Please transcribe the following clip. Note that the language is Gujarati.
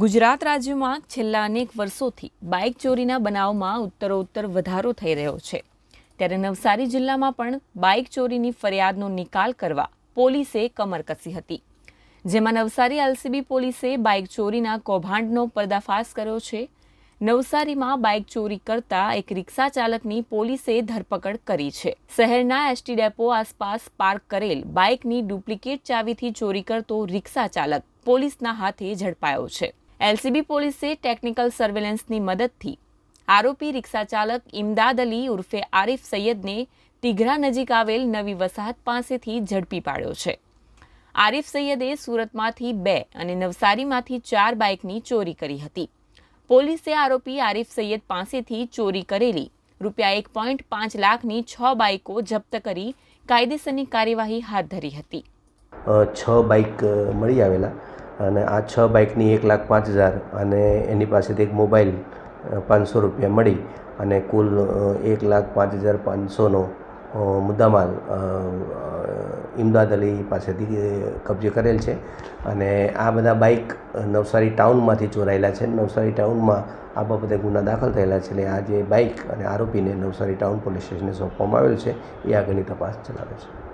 ગુજરાત રાજ્યમાં છેલ્લા અનેક વર્ષોથી બાઇક ચોરીના બનાવમાં ઉત્તરોત્તર વધારો થઈ રહ્યો છે. ત્યારે નવસારી જિલ્લામાં પણ બાઇક ચોરીની ફરિયાદનો નિકાલ કરવા પોલીસે કમર કસી હતી. જેમાં નવસારી એલસીબી પોલીસે બાઇક ચોરીના કૌભાંડનો પર્દાફાશ કર્યો છે. નવસારીમાં બાઇક ચોરી કરતા એક રિક્ષા ચાલકની પોલીસે ધરપકડ કરી છે. શહેરના એસટી ડેપો આસપાસ પાર્ક કરેલ બાઇકની ડુપ્લિકેટ ચાવીથી ચોરી કરતો રિક્ષા ચાલક પોલીસના હાથે ઝડપાયો છે. એલસીબી પોલીસે ટેકનિકલ સર્વેલન્સની મદદથી આરોપી રિક્ષા ઇમદાદ અલી ઉર્ફે આરિફ સૈયદને તિઘરા નજીક આવેલ નવી વસાહત પાસેથી ઝડપી પાડ્યો છે. આરિફ સૈયદે સુરતમાંથી બે અને નવસારીમાંથી ચાર બાઇકની ચોરી કરી હતી. પોલીસે આરોપી આરિફ સૈયદ પાસેથી ચોરી કરેલી રૂપિયા એક પોઈન્ટ પાંચ લાખની છ બાઇકો જપ્ત કરી કાયદેસરની કાર્યવાહી હાથ ધરી હતી. છ બાઇક મળી આવેલા. અને આ છ બાઇકની એક લાખ પાંચ હજાર અને એની પાસેથી એક મોબાઈલ પાંચસો રૂપિયા મળી અને કુલ એક લાખ પાંચ હજાર પાંચસોનો મુદ્દામાલ ઇમદાદ અલી પાસેથી કબજે કરેલ છે. અને આ બધા બાઇક નવસારી ટાઉનમાંથી ચોરાયેલા છે. નવસારી ટાઉનમાં આ બાબતે ગુના દાખલ થયેલા છે. એટલે આ જે બાઇક અને આરોપીને નવસારી ટાઉન પોલીસ સ્ટેશને સોંપવામાં આવેલ છે. એ આગળની તપાસ ચલાવે છે.